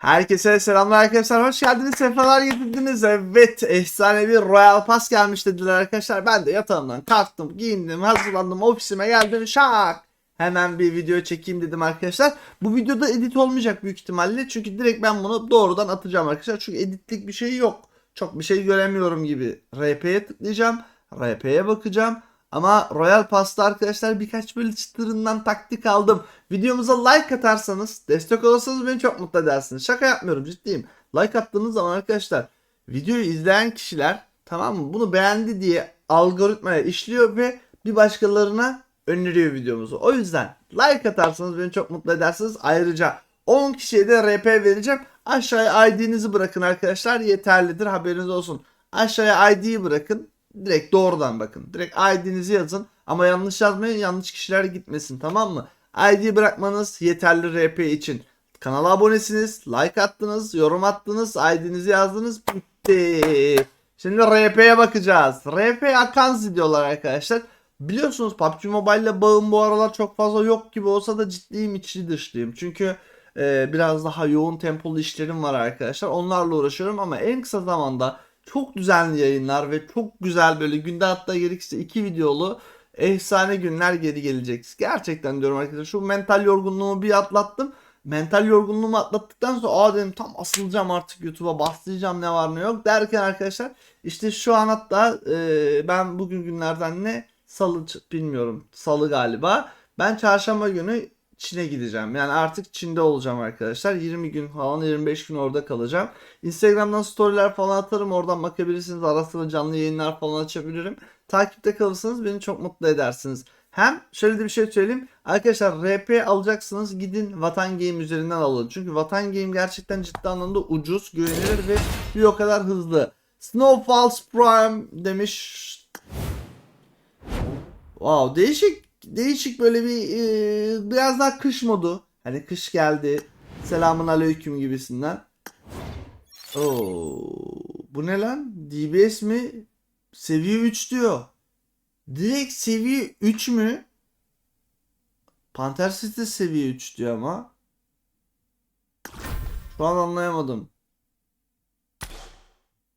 Herkese selamlar arkadaşlar. Hoş geldiniz. Sefalar getirdiniz. Evet. Efsane bir Royal Pass gelmiş dediler arkadaşlar. Ben de yatağımdan kalktım, giyindim, hazırlandım, ofisime geldim. Şak. Hemen bir video çekeyim dedim arkadaşlar. Bu videoda edit olmayacak büyük ihtimalle. Çünkü direkt ben bunu doğrudan atacağım arkadaşlar. Çünkü editlik bir şey yok. Çok bir şey göremiyorum gibi. RP'ye tıklayacağım. RP'ye bakacağım. Ama Royal Pass'ta arkadaşlar birkaç böyle çıtırından taktik aldım. Videomuza like atarsanız, destek olursanız beni çok mutlu edersiniz. Şaka yapmıyorum ciddiyim. Like attığınız zaman arkadaşlar videoyu izleyen kişiler tamam mı bunu beğendi diye algoritmaya işliyor ve bir başkalarına öneriyor videomuzu. O yüzden like atarsanız beni çok mutlu edersiniz. Ayrıca 10 kişiye de RP vereceğim. Aşağıya ID'nizi bırakın arkadaşlar. Yeterlidir haberiniz olsun. Aşağıya ID'yi bırakın. Direkt doğrudan bakın. Direkt ID'nizi yazın. Ama yanlış yazmayın. Yanlış kişiler gitmesin tamam mı? ID bırakmanız yeterli RP için. Kanala abonesiniz. Like attınız. Yorum attınız. ID'nizi yazdınız. Bitti. Şimdi RP'ye bakacağız. RP Akanzi diyorlar arkadaşlar. Biliyorsunuz PUBG Mobile ile bağım bu aralar çok fazla yok gibi olsa da ciddiyim içi dışlıyım. Çünkü e, biraz daha yoğun tempolu işlerim var arkadaşlar. Onlarla uğraşıyorum ama en kısa zamanda çok düzenli yayınlar ve çok güzel böyle günde hatta gerekirse iki videolu efsane günler geri gelecek. Gerçekten diyorum arkadaşlar şu mental yorgunluğumu bir atlattım. Mental yorgunluğumu atlattıktan sonra aa dedim tam asılacağım artık YouTube'a bastıracağım ne var ne yok derken arkadaşlar işte şu an hatta e, ben bugün günlerden ne salı bilmiyorum salı galiba ben çarşamba günü Çin'e gideceğim. Yani artık Çin'de olacağım arkadaşlar. 20 gün falan 25 gün orada kalacağım. Instagram'dan storyler falan atarım. Oradan bakabilirsiniz. Ara sıra canlı yayınlar falan açabilirim. Takipte kalırsanız beni çok mutlu edersiniz. Hem şöyle de bir şey söyleyeyim. Arkadaşlar RP alacaksınız gidin Vatan Game üzerinden alın. Çünkü Vatan Game gerçekten ciddi anlamda ucuz, güvenilir ve bir o kadar hızlı. Snowfalls Prime demiş. Wow değişik değişik böyle bir e, biraz daha kış modu. Hani kış geldi. Selamun aleyküm gibisinden. Oo, bu ne lan? DBS mi? Seviye 3 diyor. Direkt seviye 3 mü? Panther City seviye 3 diyor ama. Şu an anlayamadım.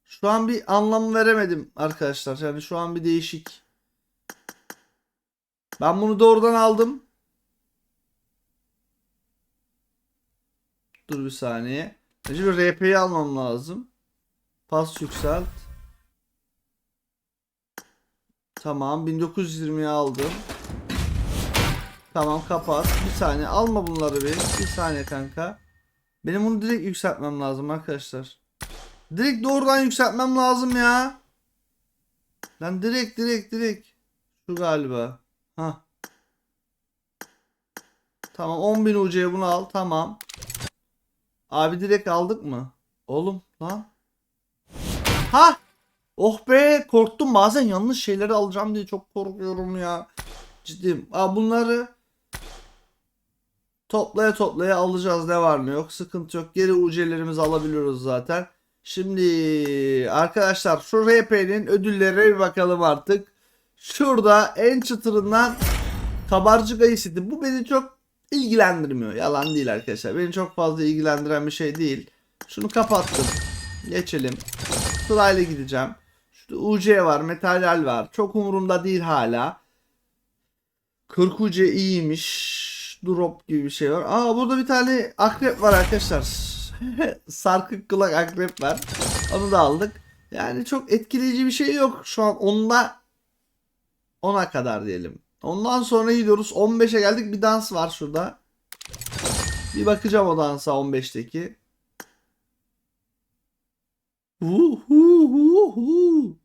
Şu an bir anlam veremedim arkadaşlar. Yani şu an bir değişik. Ben bunu doğrudan aldım. Dur bir saniye. Önce bir RP'yi almam lazım. Pas yükselt. Tamam 1920'ye aldım. Tamam kapat. Bir saniye alma bunları bir. Bir saniye kanka. Benim bunu direkt yükseltmem lazım arkadaşlar. Direkt doğrudan yükseltmem lazım ya. Lan direkt direkt direkt. Şu galiba. Ha. Tamam 10.000 UC'ye bunu al. Tamam. Abi direkt aldık mı? Oğlum lan. Ha! Oh be korktum bazen yanlış şeyleri alacağım diye çok korkuyorum ya. Ciddiyim. Aa, bunları toplaya toplaya alacağız ne var ne yok sıkıntı yok. Geri UC'lerimizi alabiliyoruz zaten. Şimdi arkadaşlar şu RP'nin ödüllerine bir bakalım artık. Şurada en çıtırından kabarcık ayı. Bu beni çok ilgilendirmiyor. Yalan değil arkadaşlar. Beni çok fazla ilgilendiren bir şey değil. Şunu kapattım. Geçelim. Sırayla gideceğim. Şurada UC var, metalal var. Çok umurumda değil hala. 40 UC iyiymiş. Drop gibi bir şey var. Aa burada bir tane akrep var arkadaşlar. Sarkık kulak akrep var. Onu da aldık. Yani çok etkileyici bir şey yok. Şu an onda 10'a kadar diyelim. Ondan sonra gidiyoruz. 15'e geldik. Bir dans var şurada. Bir bakacağım o dansa 15'teki. Hu hu hu hu.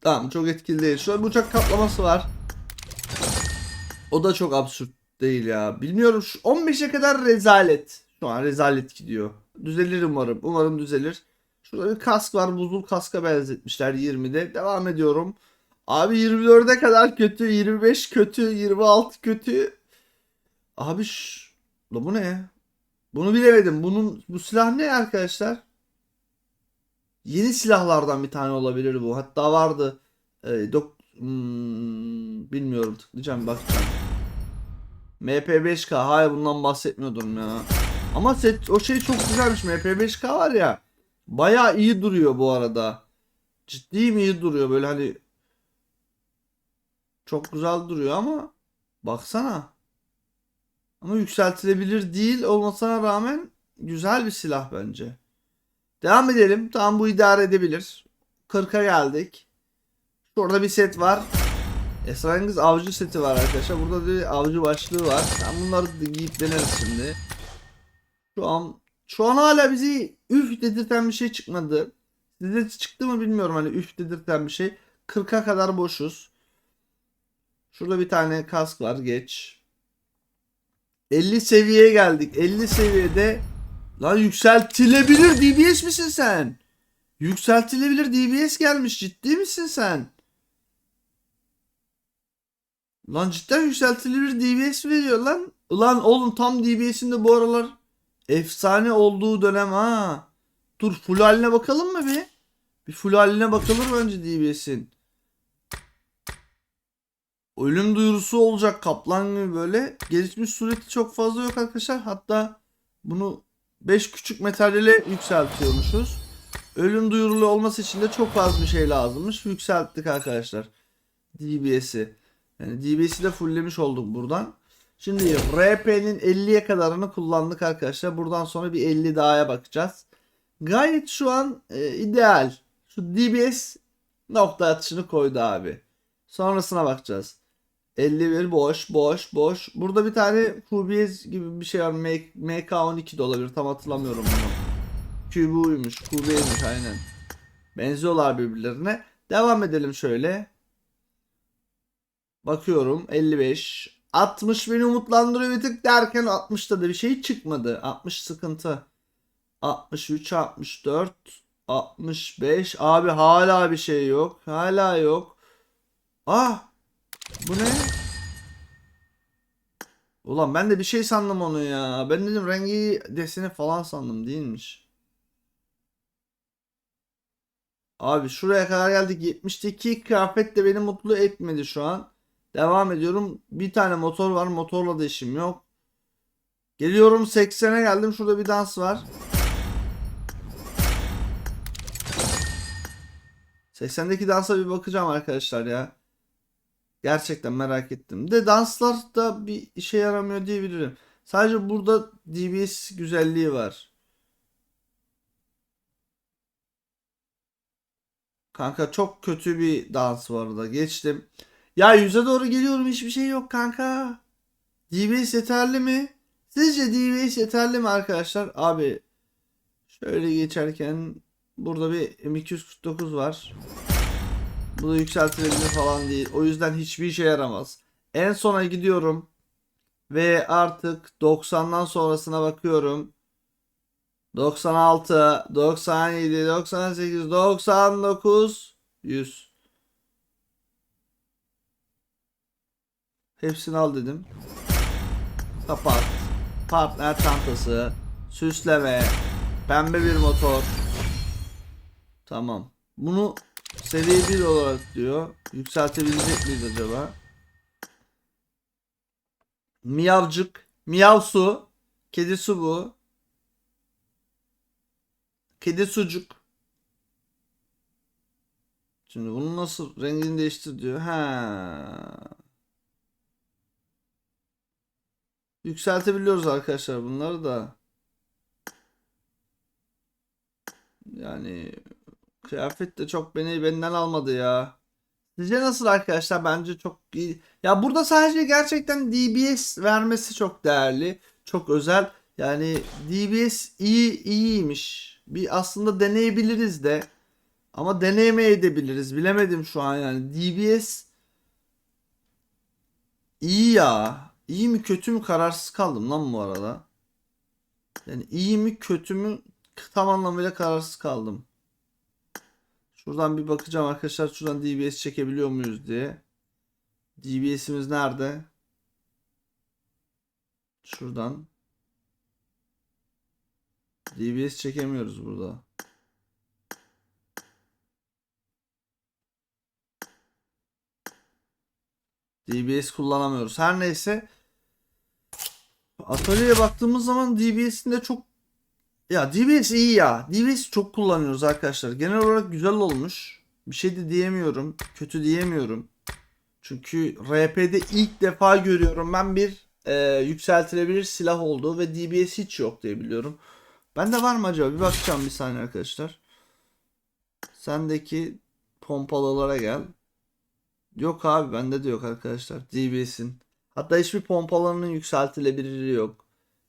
Tamam çok etkili değil. Şöyle bir uçak kaplaması var. O da çok absürt değil ya. Bilmiyorum şu 15'e kadar rezalet. Şu an rezalet gidiyor. Düzelir umarım. Umarım düzelir. Şurada bir kask var. Buzul kaska benzetmişler 20'de. Devam ediyorum. Abi 24'e kadar kötü. 25 kötü. 26 kötü. Abi şş, la bu ne? Bunu bilemedim. Bunun bu silah ne arkadaşlar? Yeni silahlardan bir tane olabilir bu. Hatta vardı. Ee, dok Hmm, bilmiyorum tıklayacağım bakacağım. MP5K hayır bundan bahsetmiyordum ya. Ama set o şey çok güzelmiş. MP5K var ya. Bayağı iyi duruyor bu arada. Ciddi mi iyi duruyor böyle hani çok güzel duruyor ama baksana. Ama yükseltilebilir değil olmasına rağmen güzel bir silah bence. Devam edelim. Tamam bu idare edebilir. 40'a geldik. Şurada bir set var. Esrarengiz avcı seti var arkadaşlar. Burada bir avcı başlığı var. Ben bunları giyip deneriz şimdi. Şu an şu an hala bizi üf dedirten bir şey çıkmadı. Size çıktı mı bilmiyorum hani üf dedirten bir şey. 40'a kadar boşuz. Şurada bir tane kask var geç. 50 seviyeye geldik. 50 seviyede lan yükseltilebilir DBS misin sen? Yükseltilebilir DBS gelmiş. Ciddi misin sen? Lan cidden yükseltilebilir DBS veriyor lan. Ulan oğlum tam DBS'in de bu aralar efsane olduğu dönem ha. Dur full haline bakalım mı bir? Bir full haline bakalım önce DBS'in. Ölüm duyurusu olacak kaplan gibi böyle. Gelişmiş sureti çok fazla yok arkadaşlar. Hatta bunu 5 küçük materyale yükseltiyormuşuz. Ölüm duyurulu olması için de çok az bir şey lazımmış. Yükselttik arkadaşlar. DBS'i. Yani DBS'i de fulllemiş olduk buradan. Şimdi RP'nin 50'ye kadarını kullandık arkadaşlar. Buradan sonra bir 50 daha'ya bakacağız. Gayet şu an e, ideal. Şu DBS nokta atışını koydu abi. Sonrasına bakacağız. 51 boş boş boş. Burada bir tane QBS gibi bir şey var. M- MK12 de olabilir. Tam hatırlamıyorum bunu. QB'ymiş. QB'ymiş aynen. Benziyorlar birbirlerine. Devam edelim şöyle. Bakıyorum 55. 60 beni umutlandırıyor bir tık derken 60'ta da bir şey çıkmadı. 60 sıkıntı. 63, 64, 65. Abi hala bir şey yok. Hala yok. Ah! Bu ne? Ulan ben de bir şey sandım onu ya. Ben dedim rengi deseni falan sandım değilmiş. Abi şuraya kadar geldik. 72 kıyafet de beni mutlu etmedi şu an. Devam ediyorum. Bir tane motor var. Motorla da işim yok. Geliyorum 80'e geldim. Şurada bir dans var. 80'deki dansa bir bakacağım arkadaşlar ya. Gerçekten merak ettim. De danslar da bir işe yaramıyor diyebilirim. Sadece burada DBS güzelliği var. Kanka çok kötü bir dans var orada. Geçtim. Ya yüze doğru geliyorum hiçbir şey yok kanka. DBS yeterli mi? Sizce DBS yeterli mi arkadaşlar? Abi şöyle geçerken burada bir M249 var. Bu da yükseltilebilir falan değil. O yüzden hiçbir işe yaramaz. En sona gidiyorum. Ve artık 90'dan sonrasına bakıyorum. 96, 97, 98, 99, 100. Hepsini al dedim. Kapat. Partner çantası. Süsleme. Pembe bir motor. Tamam. Bunu seviye 1 olarak diyor. Yükseltebilecek miyiz acaba? Miyavcık. Miyavsu. Kedi su bu. Kedi sucuk. Şimdi bunu nasıl rengini değiştir diyor. Ha. Yükseltebiliyoruz arkadaşlar bunları da. Yani kıyafet de çok beni benden almadı ya. Sizce nasıl arkadaşlar? Bence çok iyi. Ya burada sadece gerçekten DBS vermesi çok değerli. Çok özel. Yani DBS iyi iyiymiş. Bir aslında deneyebiliriz de. Ama deneyemeyebiliriz. Bilemedim şu an yani. DBS iyi ya. İyi mi kötü mü kararsız kaldım lan bu arada. Yani iyi mi kötü mü tam anlamıyla kararsız kaldım. Şuradan bir bakacağım arkadaşlar. Şuradan DBS çekebiliyor muyuz diye. DBS'imiz nerede? Şuradan. DBS çekemiyoruz burada. DBS kullanamıyoruz. Her neyse. Atölyeye baktığımız zaman DBS'in de çok ya DBS iyi ya. DBS çok kullanıyoruz arkadaşlar. Genel olarak güzel olmuş. Bir şey de diyemiyorum. Kötü diyemiyorum. Çünkü RP'de ilk defa görüyorum ben bir e, yükseltilebilir silah olduğu ve DBS hiç yok diye biliyorum. Bende var mı acaba? Bir bakacağım bir saniye arkadaşlar. Sendeki pompalılara gel. Yok abi bende de yok arkadaşlar. DBS'in. Hatta hiçbir pompalarının yükseltilebilirliği yok.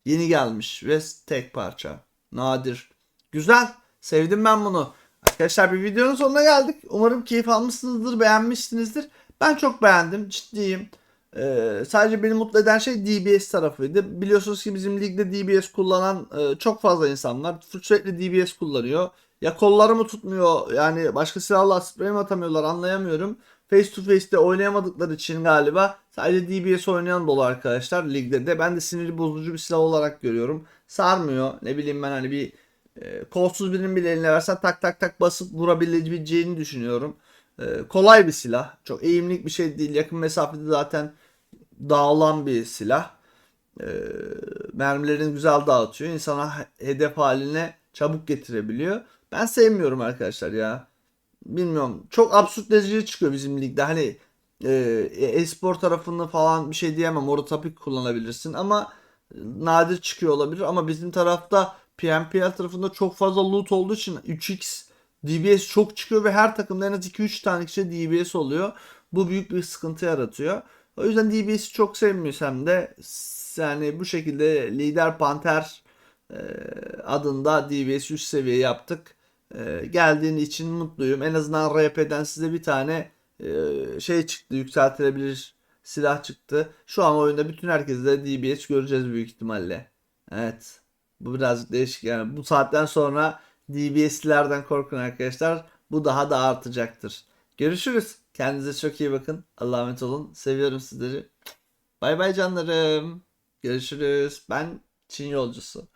Yeni gelmiş ve tek parça. Nadir. Güzel. Sevdim ben bunu. Arkadaşlar bir videonun sonuna geldik. Umarım keyif almışsınızdır, beğenmişsinizdir. Ben çok beğendim, ciddiyim. Ee, sadece beni mutlu eden şey DBS tarafıydı. Biliyorsunuz ki bizim ligde DBS kullanan e, çok fazla insan var. Sürekli DBS kullanıyor. Ya kolları mı tutmuyor yani başka silahla sprey mi atamıyorlar anlayamıyorum. Face to face'te oynayamadıkları için galiba sadece DBS oynayan dolu arkadaşlar ligde de. Ben de siniri bozucu bir silah olarak görüyorum. Sarmıyor. Ne bileyim ben hani bir e, kolsuz birinin bile eline versen tak tak tak basıp vurabileceğini düşünüyorum. E, kolay bir silah. Çok eğimlik bir şey değil. Yakın mesafede zaten dağılan bir silah. E, mermilerini güzel dağıtıyor. İnsana he- hedef haline çabuk getirebiliyor. Ben sevmiyorum arkadaşlar ya. Bilmiyorum. Çok absürt dereceye çıkıyor bizim ligde. Hani e, e-spor tarafını falan bir şey diyemem. Orada tabii kullanabilirsin ama nadir çıkıyor olabilir. Ama bizim tarafta PMPL tarafında çok fazla loot olduğu için 3x DBS çok çıkıyor ve her takımda en az 2-3 tane kişi DBS oluyor. Bu büyük bir sıkıntı yaratıyor. O yüzden DBS'i çok sevmiyorsam de yani bu şekilde Lider Panter e, adında DBS 3 seviye yaptık. E, geldiğin için mutluyum. En azından RP'den size bir tane e, şey çıktı yükseltilebilir silah çıktı. Şu an oyunda bütün herkese de DBS göreceğiz büyük ihtimalle. Evet. Bu birazcık değişik yani. Bu saatten sonra DBS'lerden korkun arkadaşlar. Bu daha da artacaktır. Görüşürüz. Kendinize çok iyi bakın. Allah'a emanet olun. Seviyorum sizleri. Bay bay canlarım. Görüşürüz. Ben Çin yolcusu.